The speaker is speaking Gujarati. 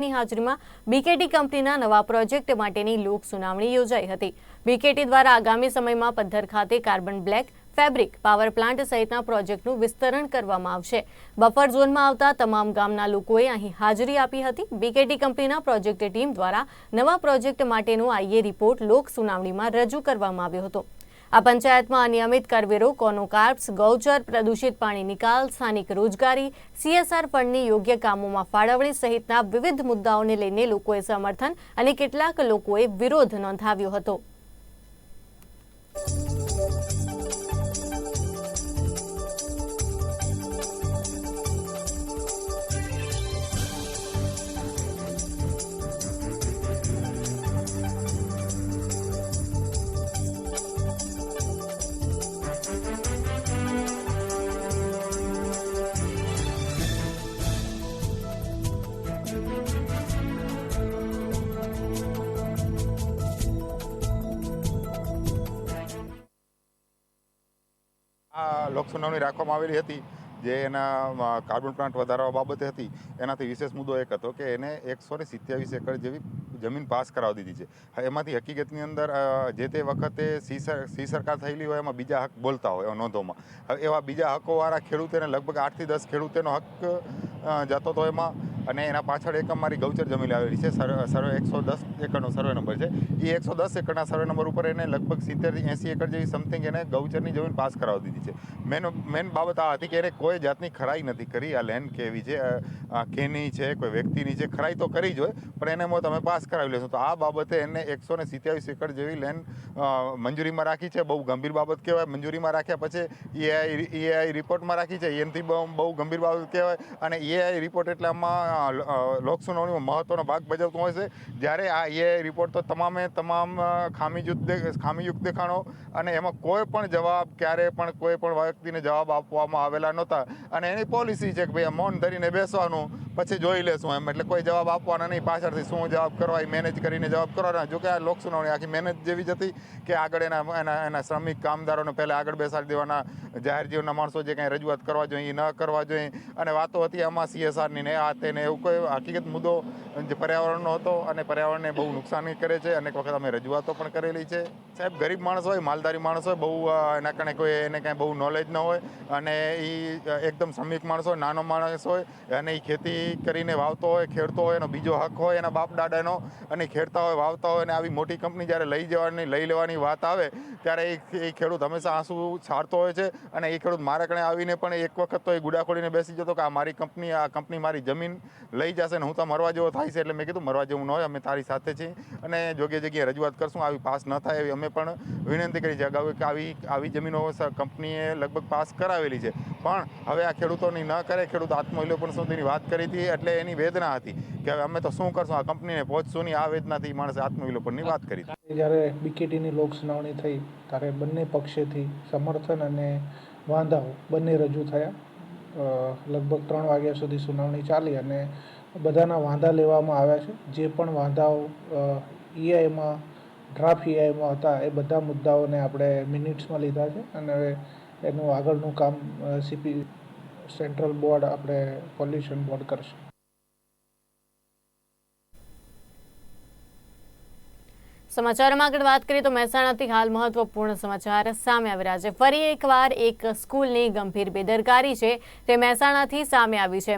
ની હાજરીમાં બીકેટી કંપનીના નવા પ્રોજેક્ટ માટેની લોક સુનાવણી યોજાઈ હતી. બીકેટી દ્વારા આગામી સમયમાં પદ્ધર ખાતે carbon black fabric power plant સહિતના પ્રોજેક્ટનું વિસ્તરણ કરવામાં આવશે. બફર ઝોનમાં આવતા તમામ ગામના લોકોએ અહીં હાજરી આપી હતી. બીકેટી કંપનીના પ્રોજેક્ટ ટીમ દ્વારા નવા પ્રોજેક્ટ માટેનો આઈએ રિપોર્ટ લોક સુનાવણીમાં રજૂ કરવામાં આવ્યો હતો. આ પંચાયતમાં અનિયમિત કરવેરો, કોનોકાર્પ્સ, ગૌચર, પ્રદૂષિત પાણી નિકાલ, સ્થાનિક રોજગારી, સીએસઆર ફંડની યોગ્ય કામોમાં ફાળવણી સહિતના વિવિધ મુદ્દાઓને લઈને લોકોએ સમર્થન અને કેટલાક લોકોએ વિરોધ નોંધાવ્યો હતો. આ લોકસુનાવણી રાખવામાં આવેલી હતી, જે એના કાર્બન પ્લાન્ટ વધારવા બાબતે હતી, એનાથી વિશેષ મુદ્દો એક હતો કે એને એકસો ને સિત્યાવીસ એકર જેવી જમીન પાસ કરાવી દીધી છે. એમાંથી હકીકતની અંદર જે તે વખતે સી સરકાર થયેલી હોય એમાં બીજા હક બોલતા હોય નોંધોમાં. હવે એવા બીજા હકોવાળા ખેડૂતોને લગભગ આઠથી દસ ખેડૂતોનો હક જતો હતો એમાં અને એના પાછળ એક અમારી ગૌચર જમીન આવેલી છે. સર્વે એકસો દસ એકરનો સર્વે નંબર છે. એ એકસો દસ એકરના સર્વે નંબર ઉપર એને લગભગ સિત્તેરથી એંસી એકર જેવી સમથિંગ એને ગૌચરની જમીન પાસ કરાવી દીધી છે. મેન મેન બાબત આ હતી કે એને કોઈ જાતની ખરાઈ નથી કરી. આ લેન્ડ કેવી છે કેની છે, કોઈ વ્યક્તિની છે, ખરાઈ તો કરી જ હોય, પણ એને હું તમે પાસ કરાવી લેશો તો આ બાબતે એને એકસો ને સિત્યાવીસ એકર જેવી લેન્ડ મંજૂરીમાં રાખી છે. બહુ ગંભીર બાબત કહેવાય. મંજૂરીમાં રાખ્યા પછી એઆઈ એઆઈ રિપોર્ટમાં રાખી છે. એનાથી બહુ ગંભીર બાબત કહેવાય. અને એઆઈ રિપોર્ટ એટલે આમાં લોકસુનાવણીમાં મહત્વનો ભાગ ભજવતો હોય છે. જ્યારે આ એ રિપોર્ટ તો તમામે તમામ ખામીયુક્ત ખામીયુક્ત દેખાણો અને એમાં કોઈ પણ જવાબ ક્યારે પણ કોઈ પણ વ્યક્તિને જવાબ આપવામાં આવેલા નહોતા. અને એની પોલિસી છે કે ભાઈ મૌન ધરીને બેસવાનું, પછી જોઈ લેશું એમ. એટલે કોઈ જવાબ આપવાના નહીં પાછળથી શું જવાબ કરવા, એ મેનેજ કરીને જવાબ કરવાના. જોકે આ લોકસુનાવણી આખી મેનેજ જેવી જ હતી કે આગળ એના એના એના શ્રમિક કામદારોને પહેલાં આગળ બેસાડી દેવાના જાહેર જીવનના માણસો જે કાંઈ રજૂઆત કરવા જોઈએ, એ ન કરવા જોઈએ. અને વાતો હતી આમાં સીએસઆરની ને આ તેને એવું કોઈ હકીકત મુદ્દો જે પર્યાવરણનો હતો અને પર્યાવરણને બહુ નુકસાની કરે છે. અનેક વખત અમે રજૂઆતો પણ કરેલી છે. સાહેબ, ગરીબ માણસ હોય, માલધારી માણસ હોય, બહુ એના કારણે કોઈ એને કાંઈ બહુ નોલેજ ન હોય અને એ એકદમ શ્રમિક માણસ હોય, નાનો માણસ હોય અને એ ખેતી કરીને વાવતો હોય, ખેડતો હોય, એનો બીજો હક હોય, એના બાપ દાદાનો અને ખેડતા હોય, વાવતા હોય અને આવી મોટી કંપની જ્યારે લઈ જવાની, લઈ લેવાની વાત આવે ત્યારે એ ખેડૂત હંમેશા આંસુ છાડતો હોય છે અને એ ખેડૂત મારા કણે આવીને પણ એક વખત તો એ ગુડા ખોલીને બેસી જતો કે આ મારી કંપની, આ કંપની મારી જમીન લઈ જશે ને હું તો મરવા જેવો થાય છે એટલે મેં કીધું મરવા જેવું ન હોય, અમે તારી સાથે છીએ અને યોગ્ય જગ્યાએ રજૂઆત કરશું, આવી પાસ ન થાય એવી અમે પણ વિનંતી કરી છે. અગાઉ કે આવી આવી જમીનો કંપનીએ લગભગ પાસ કરાવેલી છે. પણ હવે આ ખેડૂતોની ન કરે, ખેડૂત આત્મવિલોપન સુધીની વાત કરી હતી એટલે એની વેદના હતી કે હવે અમે તો શું કરશું? આ કંપનીને પહોંચશું નહીં, આ વેદનાથી માણસે આત્મવિલોપનની વાત કરી હતી. જ્યારે બીકેટીની લોક સુનાવણી થઈ, ત્યારે બંને પક્ષેથી સમર્થન અને વાંધાઓ બંને રજૂ થયા. લગભગ ત્રણ વાગ્યા સુધી સુનાવણી ચાલી અને બધાના વાંધા લેવામાં આવ્યા છે. જે પણ વાંધાઓ ઈઆઈમાં, ડ્રાફ્ટ ઈઆઈમાં હતા એ બધા મુદ્દાઓને આપણે મિનિટ્સમાં લીધા છે અને એનું આગળનું કામ સીપી, સેન્ટ્રલ બોર્ડ આપણે પોલ્યુશન બોર્ડ કરશે. સમાચારમાં આગળ વાત કરીએ તો મહેસાણાથી હાલ મહત્વપૂર્ણ સમાચાર સામે આવી રહ્યા છે. ફરી એકવાર એક સ્કૂલની ગંભીર બેદરકારી છે. તે મહેસાણાથી સામે આવી છે.